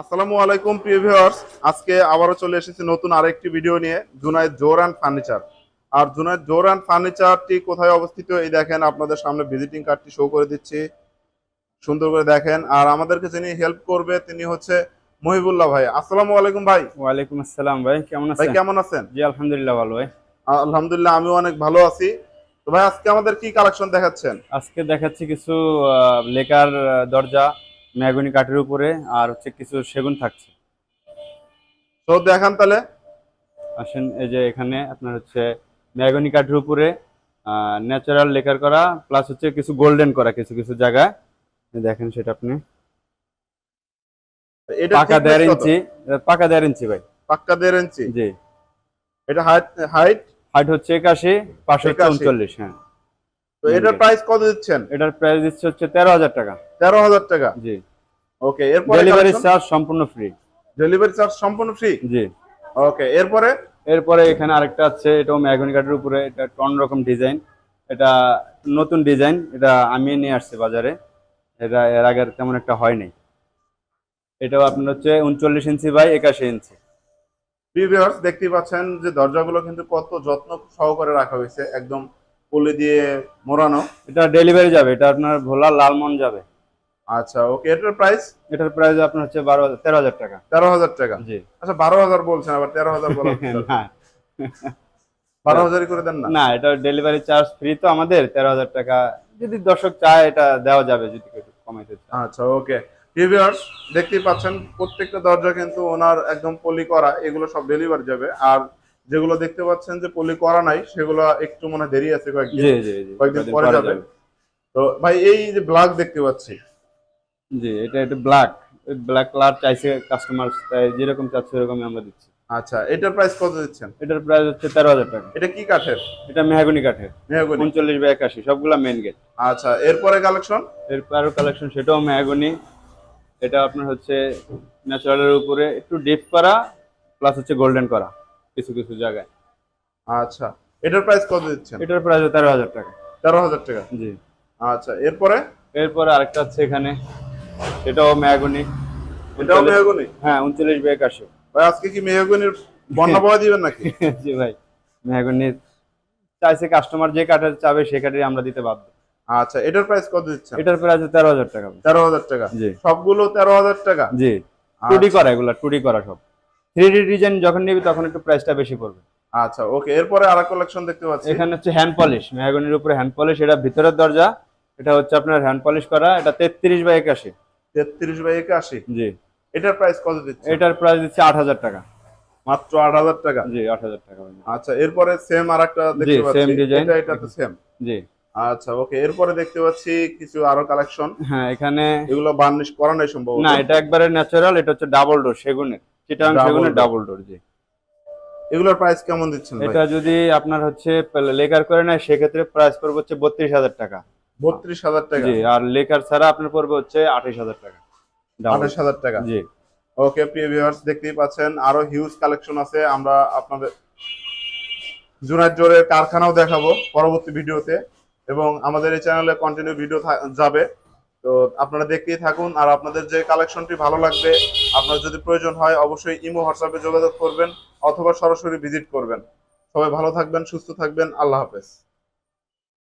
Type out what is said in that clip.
আসসালামু আলাইকুম প্রিয় ভিউয়ার্স। আজকে আবারও চলে এসেছি নতুন আরেকটি ভিডিও নিয়ে জুনাইদ জোর অ্যান্ড ফার্নিচার। আর জুনাইদ জোর অ্যান্ড ফার্নিচারটি কোথায় অবস্থিত এই দেখেন আপনাদের সামনে ভিজিটিং কার্ডটি শো করে দিচ্ছি। সুন্দর করে দেখেন। আর আমাদেরকে যিনি হেল্প করবে তিনি হচ্ছে মহিবুল্লাহ ভাই। আসসালামু আলাইকুম ভাই। ওয়ালাইকুম আসসালাম ভাই কেমন আছেন? ভাই কেমন আছেন? জি আলহামদুলিল্লাহ ভালো ভাই। আলহামদুলিল্লাহ আমিও অনেক ভালো আছি। তো ভাই আজকে আমাদের কি কালেকশন দেখাচ্ছেন? আজকে দেখাচ্ছি কিছু লেকার দরজা। মেহগনি কাঠের উপরে আর হচ্ছে কিছু সেগুন থাকছে। তো দেখান তাহলে। আসেন এই যে এখানে আপনার হচ্ছে মেহগনি কাঠের উপরে ন্যাচারাল লেকার করা প্লাস হচ্ছে কিছু গোল্ডেন করা কিছু কিছু জায়গায়। এই দেখেন সেটা আপনি। এটা পাকা দেড় ইঞ্চি পাকা দেড় ইঞ্চি ভাই। পাক্কা দেড় ইঞ্চি? জি। এটা হাইট হাইট হাইট হচ্ছে একাশি পাঁচশো 81 উনচল্লিশ হ্যাঁ। তো এটার প্রাইস কত দিচ্ছেন? এটার প্রাইস দিচ্ছে হচ্ছে তেরো হাজার টাকা। তেরো হাজার টাকা? জি। ওকে এরপরে ডেলিভারি চার্জ সম্পূর্ণ ফ্রি ডেলিভারি চার্জ সম্পূর্ণ ফ্রি জি। ওকে এরপরে? এরপরে এখানে আরেকটা আছে এটাও ম্যাগনি কাঠের উপরে এটা অন্যরকম ডিজাইন এটা নতুন ডিজাইন এটা আমি নিয়ে আসছি বাজারে। এটা এর আগে তেমন একটা হয় নাই। এটাও আপনার হচ্ছে উনচল্লিশ ইঞ্চি বাই একাশি ইঞ্চি। ভিউয়ার্স দেখতেই পাচ্ছেন যে দরজাগুলো কিন্তু কত যত্ন সহকারে রাখা হয়েছে একদম পলি দিয়ে মোড়ানো? এটা ডেলিভারি যাবে এটা আপনার ভোলা লালমন যাবে। আচ্ছা ওকে এটার প্রাইস এটার প্রাইস আপনার হচ্ছে বারো তেরো হাজার টাকা। তেরো হাজার টাকা? জি। আচ্ছা বারো হাজার বলছেন আবার তেরো হাজার না। বারো হাজারই করে দেন না? না এটা ডেলিভারি চার্জ ফ্রি তো আমাদের তেরো হাজার টাকা। যদি দর্শক চায় এটা দেওয়া যাবে যদি একটু কমাইতে আচ্ছা ওকে। ভিউয়ার্স দেখতেই পাচ্ছেন প্রত্যেকটা দরজা কিন্তু ওনার একদম পলি করা এগুলো সব ডেলিভারি যাবে। আর যেগুলো দেখতে পাচ্ছেন যে পলি করা নাই সেগুলো একটু মনে দেরি আছে কয়েকদিন পরে যাবে। তো ভাই এই যে ব্ল্যাক দেখতে পাচ্ছি। জি এটা এটা ব্ল্যাক ব্ল্যাক কালার চাইছে কাস্টমার তাই যেরকম চাচ্ছে এরকমই আমরা দিচ্ছি। আচ্ছা এটার প্রাইস কত দিচ্ছেন? এটার প্রাইস হচ্ছে তেরো হাজার টাকা। এটা কি কাঠের? এটা মেহাগনি কাঠের। মেহগনি। উনচল্লিশ বাই একাশি সবগুলা মেন গেট আচ্ছা এরপরে কালেকশন এরপর কালেকশন সেটাও মেহাগনি। এটা আপনার হচ্ছে ন্যাচারালের উপরে একটু ডিপ করা প্লাস হচ্ছে গোল্ডেন করা। কিছু কিছু জায়গায়। আচ্ছা এটার প্রাইস কত দিচ্ছেন? এটার প্রাইস তেরো হাজার টাকা। তেরো হাজার টাকা? জি। আচ্ছা এরপরে? এরপরে আরেকটা আছে এখানে। এটাও মেহাগনি। এটাও মেহগনি? হ্যাঁ উনচল্লিশ বাই একাশি ভাই আজকে কি মেহগনির বন্যা পাওয়া দিবেন নাকি? জি ভাই মেহাগনির চাইছে কাস্টমার যে কাঠের চাবে সে কাঠের আমরা দিতে বাধ্য। আচ্ছা এটার প্রাইস কত দিচ্ছেন? এটার প্রাইস তেরো হাজার টাকা তেরো হাজার টাকা। জি। সবগুলো তেরো হাজার টাকা? জি টুডি করা এগুলা টুডি করা সব। থ্রি ডি ডিজাইন যখন নিবি তখন একটু প্রাইসটা বেশি পড়বে। আচ্ছা ওকে এরপরে আর কালেকশন দেখতে পাচ্ছি। এখানে হচ্ছে হ্যান্ড পলিশ মেহাগনির উপরে হ্যান্ড পলিশ এটা ভিতরের দরজা এটা হচ্ছে আপনার হ্যান্ড পলিশ করা এটা তেত্রিশ বাই একাশি। তেত্রিশ বাই একাশি? জি। এটার প্রাইস কত দিচ্ছে? এটার প্রাইস দিচ্ছে আট হাজার টাকা। মাত্র আট হাজার টাকা? জি আট হাজার টাকা আচ্ছা এরপরে সেম আর একটা দেখতে পাচ্ছি। এটা এটা তো সেম জি। আচ্ছা ওকে এরপরে দেখতে পাচ্ছি কিছু আরও কালেকশন হ্যাঁ এখানে এগুলো বার্নিশ করা নাই সম্ভব না এটা একবারে ন্যাচারাল এটা হচ্ছে ডাবল ডোর সেগুনের। চিটাং সেগুনের ডাবল ডোর জি। এগুলোর প্রাইস কেমন দিচ্ছেন এটা যদি আপনার হচ্ছে লেকার করে নেয় সেক্ষেত্রে প্রাইস পড়বে হচ্ছে বত্রিশ হাজার টাকা। বত্রিশ হাজার টাকা? জি আর লেকার ছাড়া আপনার পড়বে হচ্ছে আঠাশ হাজার টাকা। আঠাশ হাজার টাকা? জি। ওকে প্রিয় ভিউয়ার্স দেখতেই পাচ্ছেন আরও হিউজ কালেকশন আছে। আমরা আপনাদের জুনাইদ জোরের কারখানাও দেখাবো পরবর্তী ভিডিওতে এবং আমাদের এই চ্যানেলে কন্টিনিউ ভিডিও যাবে। তো আপনারা দেখতেই থাকুন, আর আপনাদের যে কালেকশনটি ভালো লাগবে, আপনার যদি প্রয়োজন হয়, অবশ্যই ইমো হোয়াটসঅ্যাপে যোগাযোগ করবেন, অথবা সরাসরি ভিজিট করবেন। সবাই ভালো থাকবেন, সুস্থ থাকবেন, আল্লাহ হাফেজ।